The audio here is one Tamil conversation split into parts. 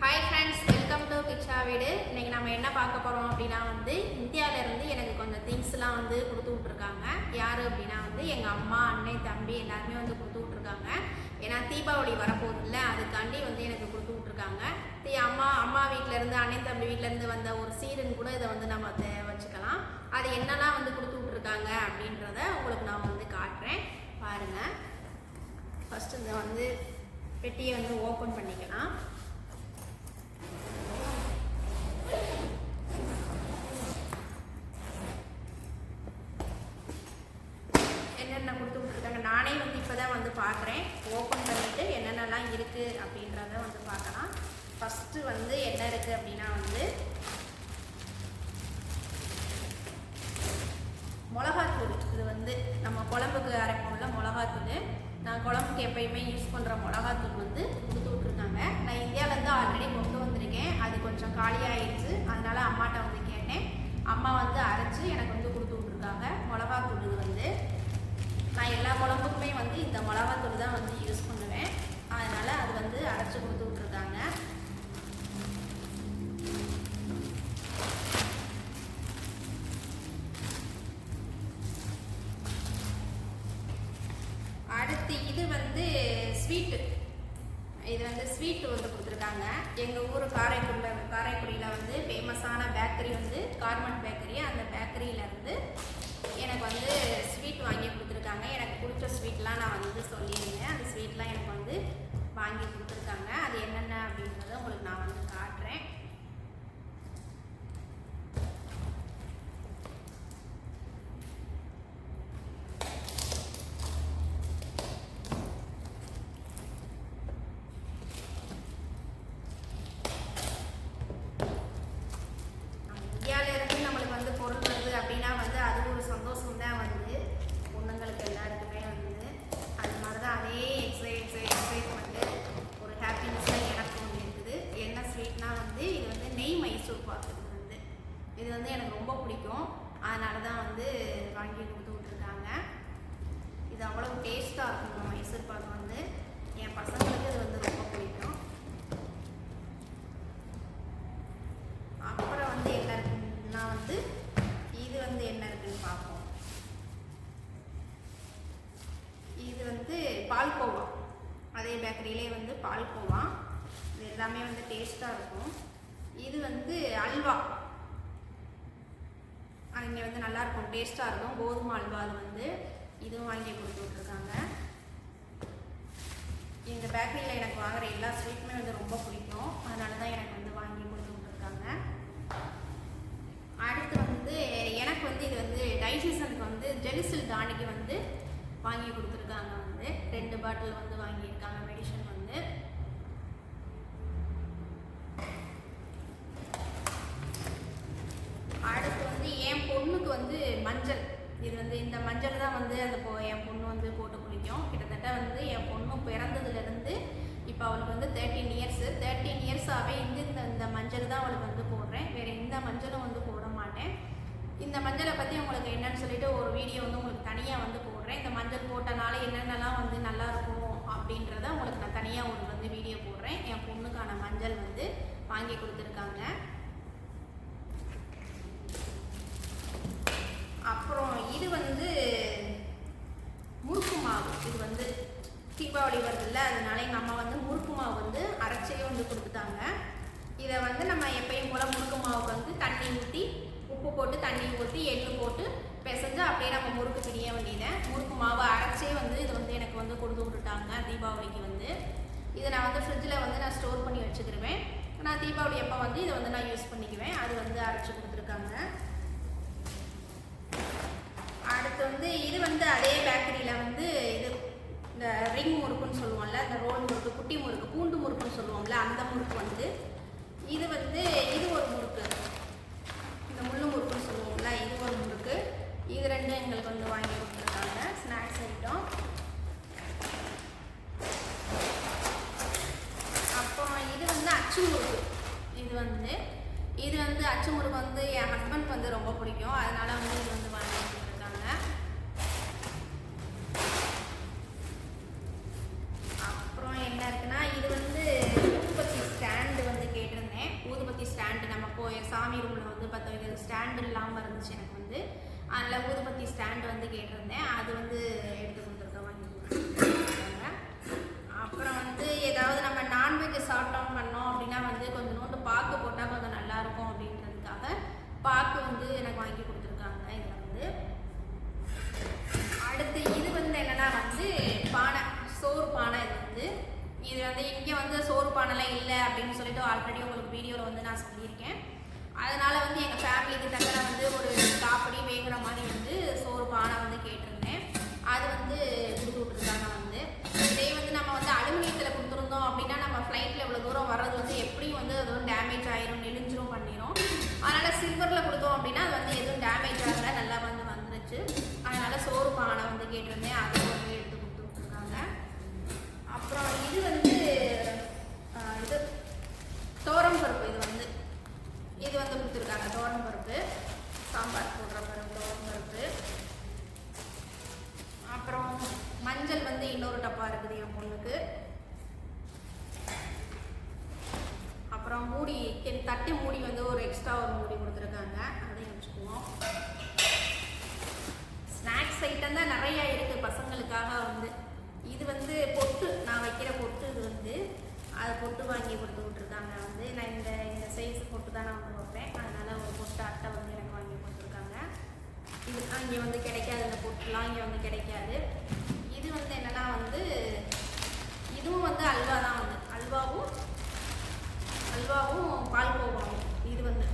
Hi friends welcome to Kitcha வீடு இன்னைக்கு நம்ம என்ன பார்க்க போகிறோம் அப்படின்னா வந்து இந்தியாவிலேருந்து எனக்கு கொஞ்சம் திங்ஸ்லாம் வந்து கொடுத்து விட்ருக்காங்க யார் அப்படின்னா வந்து எங்கள் அம்மா அண்ணன் தம்பி எல்லாருமே வந்து கொடுத்து விட்ருக்காங்க ஏன்னா தீபாவளி வரப்போகுதுல்ல அதுக்காண்டி வந்து எனக்கு கொடுத்து விட்ருக்காங்க தீ அம்மா அம்மா வீட்டிலேருந்து அண்ணன் தம்பி வீட்டிலேருந்து வந்த ஒரு சீரன் கூட இதை வந்து நம்ம வச்சுக்கலாம். அது என்னெல்லாம் வந்து கொடுத்து விட்ருக்காங்க அப்படின்றத உங்களுக்கு நான் வந்து காட்டுறேன். பாருங்கள் ஃபஸ்ட்டு இதை வந்து பெட்டியை வந்து ஓப்பன் பண்ணிக்கலாம். என்னென்ன கொடுத்து விட்ருக்காங்க நானே வந்து இப்போ தான் வந்து பார்க்குறேன் ஓப்பன் பண்ணிவிட்டு என்னென்னலாம் இருக்குது அப்படின்றத வந்து பார்க்கலாம். ஃபஸ்ட்டு வந்து என்ன இருக்குது அப்படின்னா வந்து மிளகாத்தூள். இது வந்து நம்ம குழம்புக்கு அரைப்போம்ல மிளகாத்தூள். நான் குழம்புக்கு எப்பயுமே யூஸ் பண்ணுற மிளகாத்தூள் வந்து கொடுத்து விட்ருக்காங்க நான் இந்தியாவிலேருந்து ஆல்ரெடி கொண்டு வந்திருக்கேன். அது கொஞ்சம் காலியாகிடுச்சு அதனால் அம்மாட்ட வந்து கேட்டேன். அம்மா வந்து அரைச்சி எனக்கு வந்து கொடுத்து விட்ருக்காங்க மிளகாத்தூள் வந்து நான் எல்லா குழம்புக்குமே வந்து இந்த மிளகாத்தூள் தான் வந்து யூஸ் பண்ணுவேன். அதனால் அது வந்து அரைச்சி கொடுத்து ஸ்வீட்டு இது வந்து ஸ்வீட் வந்து கொடுத்துருக்காங்க. எங்கள் ஊர் காரைக்குடியில் காரைக்குடியில் வந்து ஃபேமஸான பேக்கரி வந்து கார்மெண்ட் பேக்கரி அந்த பேக்கரியிலேருந்து எனக்கு வந்து ஸ்வீட் வாங்கி கொடுத்துருக்காங்க. எனக்கு பிடிச்ச ஸ்வீட்லாம் நான் வந்து சொல்லியிருந்தேன். அந்த ஸ்வீட்லாம் எனக்கு வந்து வாங்கி கொடுத்துருக்காங்க. அது என்னென்ன அப்படின்றத உங்களுக்கு நான் வந்து காட்டுறேன் இந்தியாவில இருந்து நம்மளுக்கு வந்து பொருள் வருது அப்படின்னா வந்து அது ஒரு சந்தோஷம் தான் வந்து பொண்ணுங்களுக்கு எல்லாருக்குமே வந்து அது மாதிரி தான் அதே எக்ஸை எக்ஸை எக்ஸைட்மெண்ட்டு ஒரு ஹாப்பினஸ் தான் எனக்கு ஒன்று இருக்குது என்ன ஸ்வீட்னா வந்து இது வந்து நெய் மைசூர் பாக்கு இது வந்து இது வந்து எனக்கு ரொம்ப பிடிக்கும் அதனால தான் வந்து வாங்கி கொடுத்து விட்ருக்காங்க இது அவ்வளோ டேஸ்ட்டாக இருக்கும் இந்த மைசூர் பாக்கு வந்து என் பசங்களுக்கு இது வந்து ரொம்ப பிடிக்கும் அப்புறம் வந்து என்ன இருக்குன்னா வந்து இது வந்து என்ன இருக்குன்னு பார்ப்போம் இது வந்து பால்கோவா அதே பேக்கரியிலே வந்து பால்கோவா இது எல்லாமே வந்து டேஸ்ட்டாக இருக்கும் இது வந்து அல்வா அங்கே வந்து நல்லா இருக்கும் டேஸ்ட்டாக இருக்கும் கோதுமை அல்வாவில் வந்து இதுவும் வாங்கி கொடுத்து விட்ருக்காங்க இந்த பேக்கரியில் எனக்கு வாங்குற எல்லா ஸ்வீட்டுமே வந்து ரொம்ப பிடிக்கும். அதனால தான் எனக்கு வந்து வாங்கி கொடுத்து விட்ருக்காங்க அடுத்து வந்து எனக்கு வந்து இது வந்து டைஜஷனுக்கு வந்து ஜெலிசில் தாண்டிக்கு வந்து வாங்கி கொடுத்துருக்காங்க வந்து. ரெண்டு பாட்டில் வந்து வாங்கியிருக்காங்க மெடிசன் வந்து அடுத்து வந்து என் பொண்ணுக்கு வந்து மஞ்சள் இது வந்து இந்த மஞ்சள் தான் வந்து அந்த பொ என் பொண்ணு வந்து பிடிக்கும் கிட்டத்தட்ட வந்து என் பொண்ணு பிறந்ததுலேருந்து இப்போ அவளுக்கு வந்து தேர்ட்டீன் இயர்ஸு தேர்ட்டீன் இயர்ஸாகவே இந்த இந்த இந்த மஞ்சள் தான் அவளுக்கு வந்து போடுறேன். வேறு எந்த மஞ்சளும் வந்து போட மாட்டேன். இந்த மஞ்சளை பற்றி உங்களுக்கு என்னன்னு சொல்லிட்டு ஒரு வீடியோ வந்து உங்களுக்கு தனியாக வந்து போடுறேன். இந்த மஞ்சள் போட்டனால என்னென்னலாம் வந்து நல்லா இருக்கும் அப்படின்றத உங்களுக்கு நான் தனியாக ஒரு வந்து வீடியோ போடுறேன். என் பொண்ணுக்கான மஞ்சள் வந்து வாங்கி கொடுத்துருக்காங்க. அப்புறம் இது வந்து முறுக்கு மாவு இது வந்து தீபாவளி வருதுல்ல அதனால எங்கள் அம்மா வந்து முறுக்கு மாவு வந்து அரைச்சே வந்து கொடுத்துட்டாங்க. இதை வந்து நம்ம எப்பயும் போல் முறுக்கு மாவுக்கு வந்து தண்ணி ஊற்றி உப்பு போட்டு தண்ணி ஊற்றி எள்ளு போட்டு பிசைஞ்சு அப்படியே நம்ம முறுக்கு பிரிய வேண்டியதை. முறுக்கு மாவு அரைச்சே வந்து இது வந்து எனக்கு வந்து கொடுத்து விட்டுட்டாங்க தீபாவளிக்கு வந்து. இதை நான் வந்து ஃப்ரிட்ஜில் வந்து நான் ஸ்டோர் பண்ணி வச்சுக்கிருவேன். நான் தீபாவளி அப்போ வந்து இதை வந்து நான் யூஸ் பண்ணிக்குவேன். அது வந்து அரைச்சி கொடுத்துருக்காங்க. அடுத்து வந்து இது வந்து அதே பேக்கரியில் வந்து இது இந்த ரிங் முறுக்குன்னு சொல்லுவோம்ல இந்த ரோல் முறுக்கு குட்டி முறுக்கு பூண்டு முறுக்குன்னு சொல்லுவோம்ல அந்த முறுக்கு வந்து இது வந்து இது ஒரு முறுக்கு. இந்த முள்ளு முறுக்குன்னு சொல்லுவோம்ல இது ஒரு முறுக்கு. இது ரெண்டும் எங்களுக்கு வந்து வாங்கி கொடுத்துருக்காங்க. ஸ்நாக்ஸ் ஐட்டம் அப்புறம் இது வந்து அச்சு முறுக்கு. இது வந்து இது வந்து அச்சு முறுக்கு வந்து என் ஹஸ்பண்ட் வந்து ரொம்ப பிடிக்கும். அதனால வந்து இது வந்து வாங்கி கொடுத்துருக்காங்க அப்புறம் என்ன இருக்குன்னா இது வந்து ஊதுபத்தி ஸ்டாண்டு வந்து போய் சாமி ரூமில் வந்து பற்ற வைக்கிறது ஸ்டாண்டு இல்லாமல் இருந்துச்சு எனக்கு வந்து நல்ல ஊதுபத்தி ஸ்டாண்ட் வந்து கேட்டிருந்தேன். அது வந்து எடுத்து கொடுத்துருக்கோம் வாங்கி கொடுத்துருக்காங்க. அப்புறம் வந்து ஏதாவது நம்ம நான்வெஜ் சாப்பிட்டோம் பண்ணோம் அப்படின்னா வந்து கொஞ்சம் நோண்டு பாக்கு போட்டால் கொஞ்சம் நல்லா இருக்கும் அப்படின்றதுக்காக பாக்கு வந்து எனக்கு வாங்கி கொடுத்துருக்காங்க இதில் வந்து. அடுத்து இது வந்து என்னன்னா வந்து பானை சோறு பானை இது வந்து. இது வந்து இங்கே வந்து சோறு பானைலாம் இல்லை அப்படின்னு சொல்லிட்டு ஆல்ரெடி உங்களுக்கு வீடியோவில் வந்து நான் சொல்லியிருக்கேன். அதனால வந்து எங்கள் ஃபேமிலிக்கு தக்கன வந்து ஒரு காப்படி வேங்குற மாதிரி வந்து சோறு பானை வந்து கேட்டிருந்தேன். அது வந்து கொடுத்து விட்ருக்காங்க வந்து. இதே வந்து நம்ம வந்து அலுமினியத்தில் கொடுத்துருந்தோம் அப்படின்னா நம்ம ஃப்ளைட்டில் இவ்வளோ தூரம் வர்றது வந்து எப்படியும் வந்து அது வந்து டேமேஜ் ஆயிரும் நெலிஞ்சிரும் பண்ணிடும் அதனால் சில்வரில் கொடுத்தோம் அப்படின்னா அது வந்து எதுவும் டேமேஜ் ஆகல நல்லா வந்து வந்துருச்சு. அதனால் சோறு பானை வந்து கேட்டிருந்தேன். அதை வந்து எடுத்து கொடுத்து விட்ருக்காங்க அப்புறம் இது வந்து இது தோரம் பருப்பு இது வந்து இது வந்து கொடுத்துருக்காங்க தோரம் பருப்பு சாம்பார் போடுற பருப்பு தோரம் பருப்பு அப்புறம் மஞ்சள் வந்து இன்னொரு டப்பா இருக்குது என் பொண்ணுக்கு அப்புறம் மூடி கெ- தட்டு மூடி வந்து ஒரு எக்ஸ்ட்ரா ஒரு மூடி கொடுத்துருக்காங்க அதையும் வச்சுக்குவோம் ஸ்நாக்ஸ் ஐட்டம் தான் நிறைய இருக்குது பசங்களுக்காக வந்து இது வந்து பொட்டு நான் வைக்கிற பொட்டு இது வந்து அது பொட்டு வாங்கி கொடுத்து விட்ருக்காங்க வந்து நான் இந்த இந்த சைஸ் பொட்டு தான் நான் வந்து வைப்பேன் அதனால ஒரு பொட்டு அட்டை வந்து எனக்கு வாங்கி கொடுத்துருக்காங்க இதுதான் இங்கே வந்து கிடைக்காது இந்த பொட்டுலாம் இங்கே வந்து கிடைக்காது. இது வந்து என்னன்னா வந்து இதுவும் வந்து அல்வா தான் வந்து. அல்வாவும் அல்வாவும் பால்கோவாவும் இது வந்து.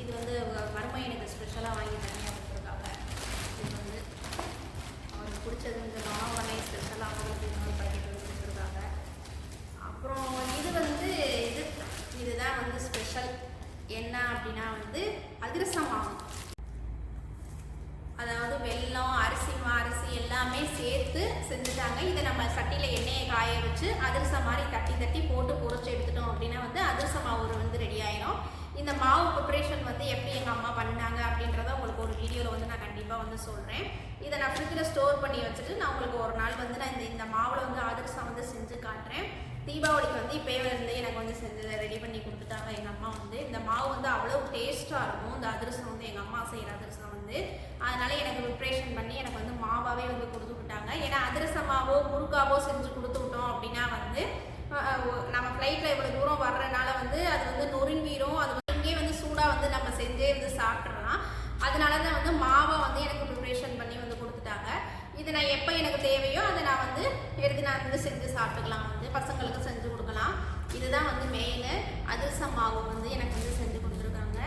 இது வந்து மருமை எனக்கு ஸ்பெஷலாக வாங்கி தனியாக கொடுத்துருக்காங்க இது வந்து அவருக்கு பிடிச்சது இந்த மாவனை ஸ்பெஷலாக அப்படின்னு இன்னொரு பாக்கெட் வந்து கொடுத்துருக்காங்க. அப்புறம் இது வந்து இது இதுதான் வந்து ஸ்பெஷல் என்ன அப்படின்னா வந்து அதிரசம் மாவு அதாவது வெல்லம் அரிசி மா அரிசி எல்லாமே சேர்த்து செஞ்சுட்டாங்க. இதை நம்ம சட்டியில் எண்ணெயை காய வச்சு அதிரசம் மாதிரி தட்டி தட்டி போட்டு பொறிச்சு எடுத்துட்டோம் அப்படின்னா வந்து அதிரச மாவு வந்து ரெடி ஆயிரும். இந்த மாவு ப்ரிப்ரேஷன் வந்து எப்படி எங்கள் அம்மா பண்ணாங்க அப்படின்றத உங்களுக்கு ஒரு வீடியோவில் வந்து நான் கண்டிப்பாக வந்து சொல்கிறேன் இதை நான் ஃப்ரிட்ஜில் ஸ்டோர் பண்ணி வச்சுட்டு நான் உங்களுக்கு ஒரு நாள் வந்து நான் இந்த இந்த மாவில் வந்து அதிரசம் வந்து செஞ்சு காட்டுறேன். தீபாவளிக்கு வந்து இப்போயே வந்து எனக்கு வந்து செஞ்சு ரெடி பண்ணி கொடுத்துட்டாங்க. எங்கள் அம்மா வந்து இந்த மாவு வந்து அவ்வளோ டேஸ்ட்டாக இருக்கும். இந்த அதிரசம் வந்து எங்கள் அம்மா செய்கிற அதிரசம் வந்து. அதனால எனக்கு ப்ரிப்ரேஷன் பண்ணி எனக்கு வந்து மாவாவே வந்து கொடுத்து விட்டாங்க. ஏன்னா அதிரச மாவோ முறுக்காவோ செஞ்சு கொடுத்து விட்டோம் அப்படின்னா வந்து நம்ம ஃப்ளைட்டில் இவ்வளோ தூரம் வர்றதுனால வந்து அது வந்து நொறுங்கிரும் அது வந்து இங்கே வந்து சூடாக வந்து நம்ம செஞ்சே வந்து சாப்பிட்றலாம் அதனால தான் வந்து மாவை வந்து எனக்கு ப்ரிப்ரேஷன் பண்ணி வந்து கொடுத்துட்டாங்க. இது நான் எப்போ எனக்கு தேவையோ அதை நான் வந்து எடுத்து நான் வந்து செஞ்சு சாப்பிட்டுக்கலாம் பசங்களுக்கு செஞ்சு கொடுக்கலாம். இதுதான் வந்து மெயின் அதிரச மாவு வந்து எனக்கு வந்து செஞ்சு கொடுத்துருக்காங்க.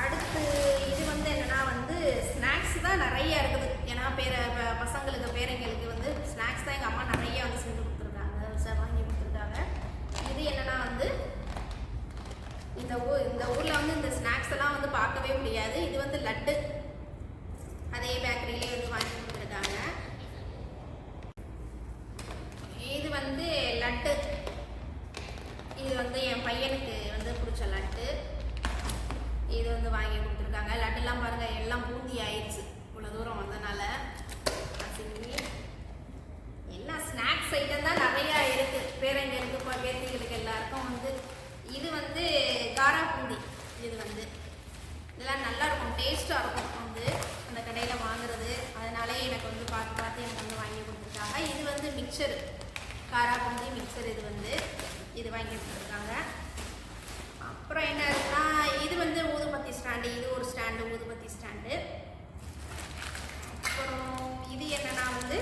அடுத்து இது வந்து என்னன்னா வந்து ஸ்நாக்ஸ் தான் நிறைய இருக்குது. ஏன்னா பேர பசங்களுக்கு பேரங்களுக்கு வந்து ஸ்நாக்ஸ் தான் எங்கள் அம்மா நிறைய வந்து செஞ்சு கொடுத்துருக்காங்க. வாங்கி கொடுத்துருக்காங்க. இது என்னன்னா வந்து இந்த ஊர் இந்த ஊரில் வந்து இந்த ஸ்நாக்ஸ் எல்லாம் வந்து பார்க்கவே முடியாது. இது வந்து லட்டு. அதே பேக்கரியிலே வந்து வாங்கி கொடுத்துருக்காங்க இது வந்து லட்டு இது வந்து என் பையனுக்கு வந்து பிடிச்ச லட்டு இது வந்து வாங்கி கொடுத்துருக்காங்க லட்டுலாம் பாருங்க எல்லாம் பூந்தி ஆயிடுச்சு இவ்வளோ தூரம் வந்தனால அசிங்கி எல்லாம் ஸ்நாக்ஸ் ஐட்டம் தான் நிறையா இருக்கு பேரங்களுக்கு இப்போ பேத்திகளுக்கு எல்லாருக்கும் வந்து இது வந்து காரா பூந்தி இது வந்து இதெல்லாம் நல்லா இருக்கும் டேஸ்ட்டாக இருக்கும் வந்து அந்த கடையில் வாங்குறது அதனாலே எனக்கு வந்து பார்த்து பார்த்து எனக்கு வந்து வாங்கி கொடுத்துருக்காங்க. இது வந்து மிக்சர் காரா பூந்தி மிக்சர் இது வந்து இது வாங்கி கொடுத்துருக்காங்க. அப்புறம் என்ன இருக்குன்னா இது வந்து ஊதுபத்தி ஸ்டாண்டு இது ஒரு ஸ்டாண்டு ஊதுபத்தி ஸ்டாண்டு. அப்புறம் இது என்னன்னா வந்து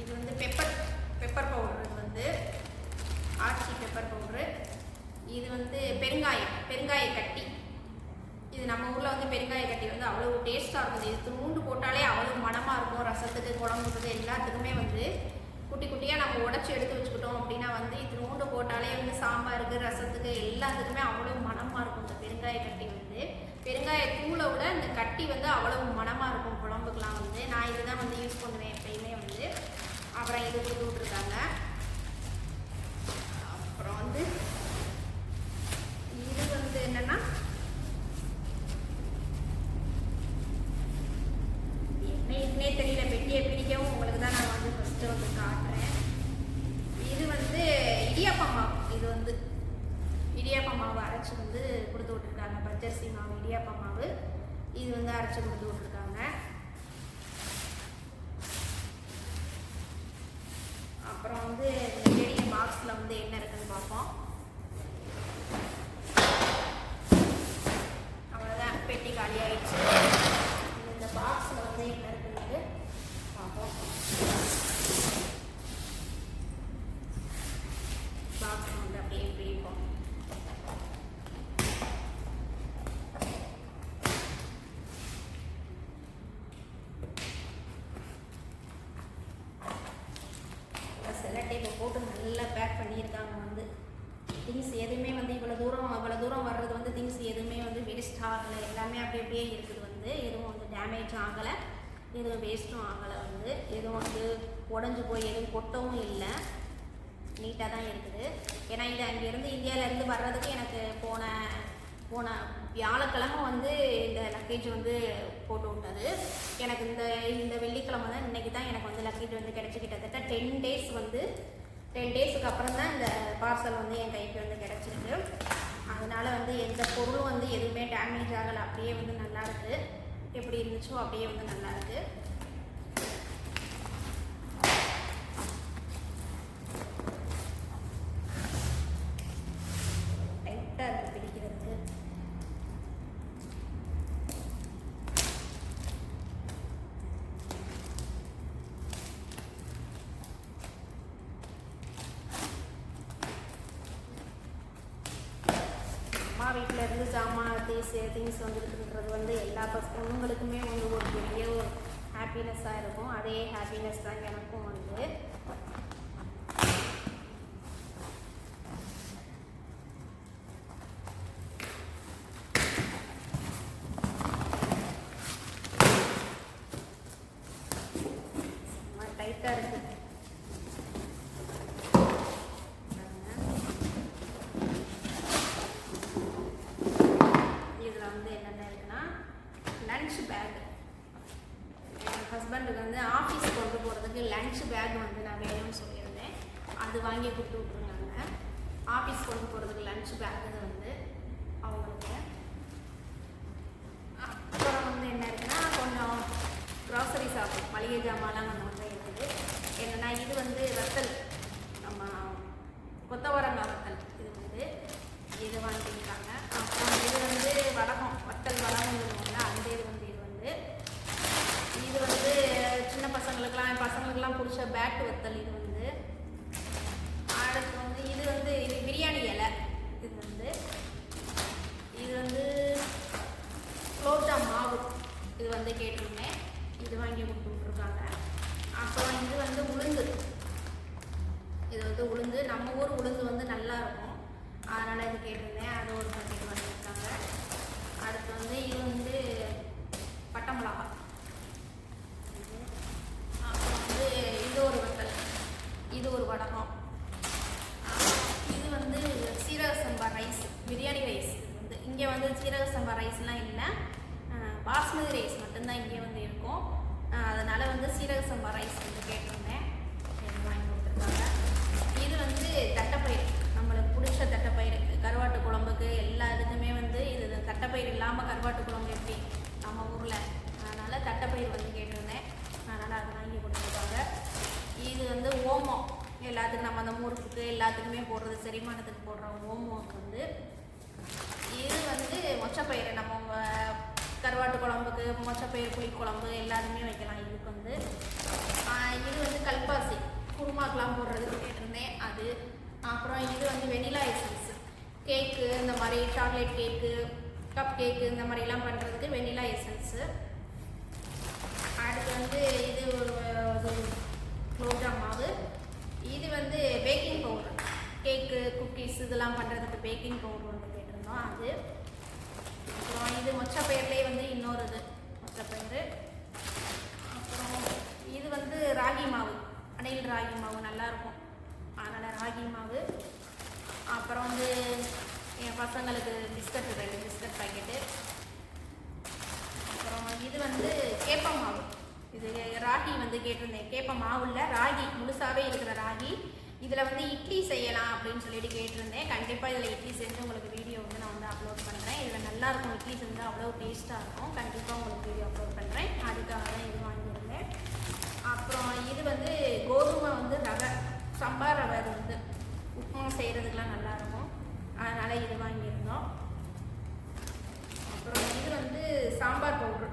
இது வந்து பெப்பர் பெப்பர் பவுடர் இது வந்து ஆச்சி பெப்பர் பவுடரு இது வந்து பெருங்காயம் பெருங்காய கட்டி இது நம்ம ஊரில் வந்து பெருங்காய கட்டி வந்து அவ்வளோ டேஸ்ட்டாக இருக்குது இது துண்டு போட்டாலே அவ்வளோ மணமாக இருக்கும். ரசத்துக்கு குழம்புக்கு எல்லாத்துக்குமே வந்து குட்டி குட்டியாக நம்ம உடச்சி எடுத்து வச்சுக்கிட்டோம் அப்படின்னா வந்து இது நூண்டு போட்டாலே வந்து சாம்பாருக்கு ரசத்துக்கு எல்லாத்துக்குமே அவ்வளோ மணமாக இருக்கும் இந்த பெருங்காய கட்டி வந்து. பெருங்காய தூளை விட இந்த கட்டி வந்து அவ்வளோ மணமாக இருக்கும் குழம்புக்கெலாம் வந்து. நான் இதுதான் வந்து யூஸ் பண்ணுவேன் எப்பயுமே வந்து. அப்புறம் இது கொடுத்து விட்ருக்காங்க அப்புறம் வந்து இது வந்து என்னன்னா என்ன இதுனே தெரியல பெட்டியை பிடிக்கவும் வந்து இடியாப்பம் மாவு அரைச்சி வந்து கொடுத்து விட்ருக்காங்க பச்சரிசி மாவு இடியாப்ப மாவு. இது வந்து அரைச்சி கொடுத்து விட்ருக்காங்க அப்புறம் வந்து பெரிய பாக்ஸில் வந்து என்ன இருக்குன்னு பார்ப்போம் அவ்வளோதான் பெட்டி காலி ஆயிடுச்சு இந்த பாக்ஸில் வந்து என்ன இருக்குன்னு பார்ப்போம் பாக்ஸ் வந்து அப்படியே பிரிப்போம் செல்லட்டைப்பை போட்டு நல்லா பேக் பண்ணியிருக்காங்க வந்து திங்ஸ் எதுவுமே வந்து இவ்வளோ தூரம் அவ்வளோ தூரம் வர்றது வந்து திங்ஸ் எதுவுமே வந்து வேஸ்ட் ஆகலை எல்லாமே அப்படி அப்படியே இருக்குது வந்து. எதுவும் வந்து டேமேஜ் ஆகலை. எதுவும் வேஸ்ட்டும் ஆகலை வந்து. எதுவும் வந்து உடஞ்சி போய் எதுவும் கொட்டவும் இல்லை. நீட்டாக தான் இருக்குது. ஏன்னா இது அங்கேருந்து இந்தியாவிலேருந்து வர்றதுக்கு எனக்கு போன போன வியாழக்கிழமை வந்து இந்த லக்கேஜ் வந்து போட்டு விட்டது. எனக்கு இந்த இந்த வெள்ளிக்கிழமை தான் இன்றைக்கி தான் எனக்கு வந்து லக்கேஜ் வந்து கிடச்சி கிட்டத்தட்ட டென் டேஸ் வந்து டென் டேஸுக்கு அப்புறம் தான் இந்த பார்சல் வந்து என் கைக்கு வந்து கிடச்சிருக்கு. அதனால் வந்து எந்த பொருளும் வந்து எதுவுமே டேமேஜ் ஆகலை. அப்படியே வந்து நல்லாயிருக்கு எப்படி இருந்துச்சோ அப்படியே வந்து நல்லாயிருக்கு அம்மா வீட்டில் இருந்து சாமான் திங்ஸ் திங்ஸ் வந்துருக்குன்றது வந்து எல்லா பசங்களுக்குமே பொண்ணுங்களுக்குமே வந்து ஒரு பெரிய ஒரு ஹாப்பினஸ்ஸாக இருக்கும். அதே ஹாப்பினஸ் தான் எனக்கும் வந்து டைட்டாக இருக்குது இதில் வந்து என்னென்ன இருக்குன்னா லன்ச் பேக் என் ஹஸ்பண்டுக்கு வந்து ஆஃபீஸ் கொண்டு போகிறதுக்கு லன்ச் பேக் வந்து நான் வேணும்னு சொல்லியிருந்தேன். அது வாங்கி கொடுத்து விட்ருந்தாங்க ஆஃபீஸ் கொண்டு போகிறதுக்கு லன்ச் பேக் வந்து அவங்களுக்கு. அப்புறம் வந்து என்ன இருக்குன்னா கொஞ்சம் க்ராசரி ஷாப் மளிகை ஜாமான்லாம் கொஞ்சம் வந்து இருக்குது. என்னென்னா இது வந்து வத்தல். நம்ம கொத்தவரங்காய் வத்தல் இது வந்து. இது வாங்கியிருக்காங்க அப்புறம் இது வந்து வடகம். வத்தல் வடகம் இருக்குல்ல அந்த இது வந்து இது வந்து இது வந்து சின்ன பசங்களுக்கெல்லாம் பிடிச்ச பேட் வத்தல் இது வந்து அடுத்து வந்து இது வந்து இது பிரியாணி இலை இது வந்து இது வந்து குலோப்ஜா மாவு இது வந்து கேட்டிருந்தேன் இது வாங்கி கொடுத்து விட்ருக்காங்க அப்புறம் இது வந்து உளுந்து இது வந்து உளுந்து நம்ம ஊர் உளுந்து வந்து நல்லா இருக்கும் அதனால் இது கேட்டிருந்தேன் அது ஒரு பாக்கெட் வாங்கியிருக்காங்க அடுத்து வந்து இது வந்து பட்டை மிளகா அப்புறம் வந்து இது ஒரு வத்தல் இது ஒரு வடகம் அப்புறம் இது வந்து சீரக சம்பா ரைஸ் பிரியாணி ரைஸ் இது வந்து இங்கே வந்து சீரக சம்பா ரைஸ்லாம் இல்லை. பாஸ்மதி ரைஸ் மட்டும்தான் இங்கே வந்து இருக்கும். அதனால் வந்து சீரக சம்பா ரைஸ் வந்து கேட்டிருந்தேன். வாங்கி கொடுத்துருக்காங்க. இது வந்து தட்டைப்பயிர் நம்மளுக்கு பிடிச்ச தட்டைப்பயிறு. கருவாட்டு குழம்புக்கு எல்லா இதுக்குமே வந்து இது தட்டைப்பயிர் இல்லாமல் கருவாட்டு குழம்பு எப்படி? நம்ம ஊரில். அதனால் தட்டைப்பயிர் வந்து கேட்டிருந்தேன். அதனால் அது வாங்கி கொடுத்துருக்காங்க. இது வந்து ஓமம். எல்லாத்துக்கும் நம்ம அந்த முறுக்குக்கு எல்லாத்துக்குமே போடுறது செரிமானத்துக்கு போடுற ஓமம் வந்து இது வந்து மொச்சப்பயிறு. நம்ம கருவாட்டு குழம்புக்கு மொச்சப்பயிறு புளிக்குழம்பு எல்லாருமே வைக்கலாம். இதுக்கு வந்து இது வந்து கல்பாசி. குருமாக்கெலாம் போடுறதுக்கு கேட்டிருந்தேன் அது. அப்புறம் இது வந்து வெனிலா எசன்ஸ். கேக்கு இந்த மாதிரி சாக்லேட் கேக்கு கப் கேக்கு இந்த மாதிரிலாம் பண்ணுறதுக்கு வெனிலா எசன்ஸு. அடுத்து வந்து இது ஒரு ஒரு ரோஜா மாவு. இது வந்து பேக்கிங் பவுடர் கேக்கு குக்கீஸ் இதெல்லாம் பண்ணுறதுக்கு பேக்கிங் பவுடர் வந்து கேட்டிருந்தோம் அது. அப்புறம் இது மொச்சப்பயிர்லேயே வந்து இன்னொரு இது மொச்சப்பயிறு. அப்புறம் இது வந்து ராகி மாவு அணையில் ராகி மாவு நல்லாயிருக்கும் அதனால் ராகி மாவு. அப்புறம் வந்து என் பசங்களுக்கு பிஸ்கட் ரெண்டு பிஸ்கட் பாக்கெட்டு. அப்புறம் இது வந்து கேப்ப மாவு. இது ராகி வந்து கேட்டிருந்தேன். கேப்ப மாவு இல்லை ராகி முழுசாகவே இருக்கிற ராகி. இதில் வந்து இட்லி செய்யலாம் அப்படின்னு சொல்லிட்டு கேட்டிருந்தேன். கண்டிப்பாக இதில் இட்லி செஞ்சு உங்களுக்கு வீடியோ வந்து நான் வந்து அப்லோட் பண்ணுறேன் இதில் நல்லாயிருக்கும் இட்லி செஞ்சால் அவ்வளோ டேஸ்ட்டாக இருக்கும். கண்டிப்பாக உங்களுக்கு வீடியோ அப்லோட் பண்ணுறேன் அதுக்காக தான் இது வாங்கியிருந்தேன். அப்புறம் இது வந்து கோதுமை வந்து ரவை சம்பா ரவை இது வந்து. உப்புமா செய்கிறதுக்கெலாம் நல்லாயிருக்கும் அதனால் இது வாங்கியிருந்தோம். அப்புறம் இது வந்து சாம்பார் பவுட்ரு.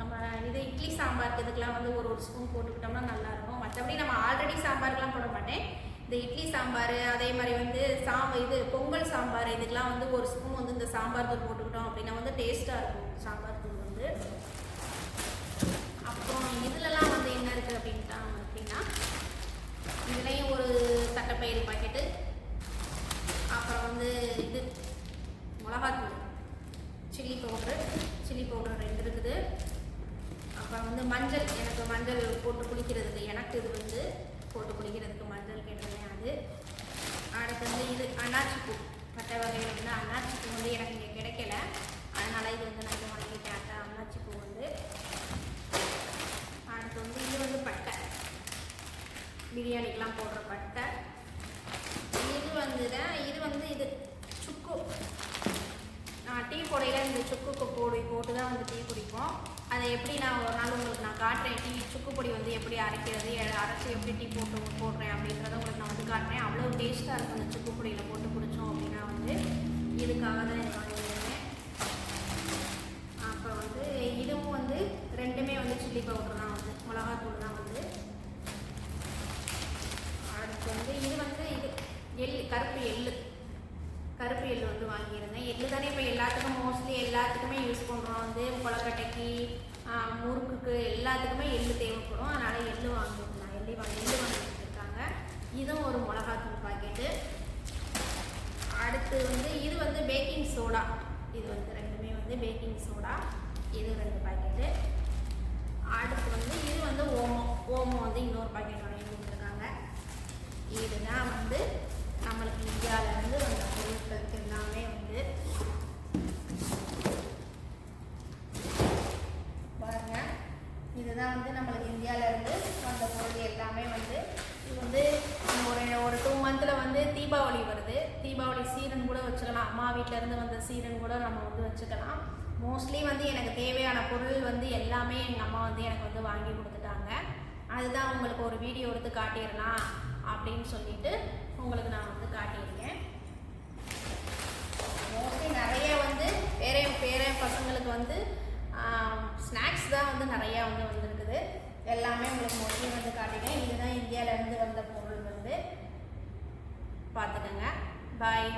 நம்ம இது இட்லி சாம்பாருக்கு இதுக்கெலாம் வந்து ஒரு ஒரு ஸ்பூன் போட்டுக்கிட்டோம்னா நல்லாயிருக்கும் மற்றபடி நம்ம ஆல்ரெடி சாம்பாருக்கெலாம் போட மாட்டேன். இந்த இட்லி சாம்பார் அதே மாதிரி வந்து சாம் இது பொங்கல் சாம்பார் இதுக்கெலாம் வந்து ஒரு ஸ்பூன் வந்து இந்த சாம்பார் தூள் போட்டுக்கிட்டோம் அப்படின்னா வந்து டேஸ்ட்டாக இருக்கும் சாம்பார் தூள் வந்து. அப்புறம் இதுலலாம் வந்து என்ன இருக்குது அப்படின்ட்டா அப்படின்னா இதுலேயும் ஒரு தட்டைப்பயிறு பாக்கெட்டு அப்புறம் வந்து இது மிளகாத்தூள் சில்லி பவுட்ரு சில்லி பவுடர் ரெண்டு இருக்குது. அப்புறம் வந்து மஞ்சள் எனக்கு மஞ்சள் போட்டு குளிக்கிறதுக்கு எனக்கு இது வந்து போட்டு குடிக்கிறதுக்கு மஞ்சள் கேட்டிருந்தேன் அது அடுத்து வந்து இது அன்னாச்சிப்பூ பட்டை வகையில் வந்து அன்னாச்சிப்பூ வந்து எனக்கு இங்கே கிடைக்கல. அதனால் இது வந்து நான் இங்கே வாங்கிட்டேன் அட்டை அன்னாச்சி பூ வந்து. அடுத்து வந்து இது வந்து பட்டை. பிரியாணிக்கெலாம் போடுற பட்டை. இது வந்து இது வந்து இது சுக்கு. நான் டீ போடையில் இந்த சுக்கு போடு போட்டு தான் வந்து டீ குடிப்போம். அதை எப்படி நான் ஒரு நாள் உங்களுக்கு நான் காட்டுறேன்? டீ சுக்குப்பொடி வந்து எப்படி அரைக்கிறது? அரைச்சி எப்படி டீ போட்டு போடுறேன் அப்படின்றத உங்களுக்கு நான் வந்து காட்டுறேன். அவ்வளோ டேஸ்ட்டாக இருக்கும் அந்த சுக்குப்பொடியில் போட்டு குடித்தோம் அப்படின்னா வந்து இதுக்காக தான் எனக்கு வாங்கியிருந்தேன் அப்புறம் வந்து இதுவும் வந்து ரெண்டுமே வந்து சில்லி பவுடர் தான் வந்து மிளகாத்தூள் தான் வந்து. அடுத்து வந்து இது வந்து இது எள் கருப்பு எள்ளு கருப்பு எள் வந்து வாங்கியிருந்தேன். எள்ளு தானே இப்போ எல்லாத்துக்கும் மோஸ்ட்லி எல்லாத்துக்குமே யூஸ் பண்ணுறோம் வந்து கொலக்கட்டைக்கு முறுக்குக்கு எல்லாத்துக்குமே எள்ளு தேவைப்படும். அதனால் எள்ளு வாங்கிக்கலாம் எள்ளி வாங்கி எள்ளு வாங்கி வச்சுருக்காங்க. இதுவும் ஒரு மிளகாத்தூள் பாக்கெட்டு அடுத்து வந்து இது வந்து பேக்கிங் சோடா இது வந்து ரெண்டுமே வந்து பேக்கிங் சோடா இது ரெண்டு பாக்கெட்டு அடுத்து வந்து இது வந்து ஓமம் ஓமோ வந்து இன்னொரு பாக்கெட் வாங்கி கொடுத்துருக்காங்க இதுதான் வந்து நம்மளுக்கு இந்தியாவிலேருந்து வந்த பொருட்களுக்கு எல்லாமே வந்து இதுதான் வந்து நம்மளுக்கு இந்தியாவிலேருந்து வந்த பொருள் எல்லாமே வந்து இது வந்து ஒரு ஒரு டூ மந்த்தில் வந்து தீபாவளி வருது. தீபாவளி சீரன் கூட வச்சுக்கலாம். அம்மா வீட்டிலேருந்து வந்த சீரன் கூட நம்ம வந்து வச்சுக்கலாம். மோஸ்ட்லி வந்து எனக்கு தேவையான பொருள் வந்து எல்லாமே எங்கள் அம்மா வந்து எனக்கு வந்து வாங்கி கொடுத்துட்டாங்க. அதுதான் உங்களுக்கு ஒரு வீடியோ எடுத்து காட்டிடலாம் அப்படின்னு சொல்லிட்டு உங்களுக்கு நான் வந்து காட்டியிருக்கேன். மோஸ்ட்லி நிறைய வந்து பேரையும் பேர பசங்களுக்கு வந்து ஸ்நாக்ஸ் தான் வந்து நிறையா வந்து வந்திருக்குது. எல்லாமே உங்களுக்கு மோஸ்ட்லி வந்து காட்டிட்டேன். இதுதான் இந்தியாவிலேருந்து வந்த பொருள் வந்து பார்த்துக்கோங்க. பாய்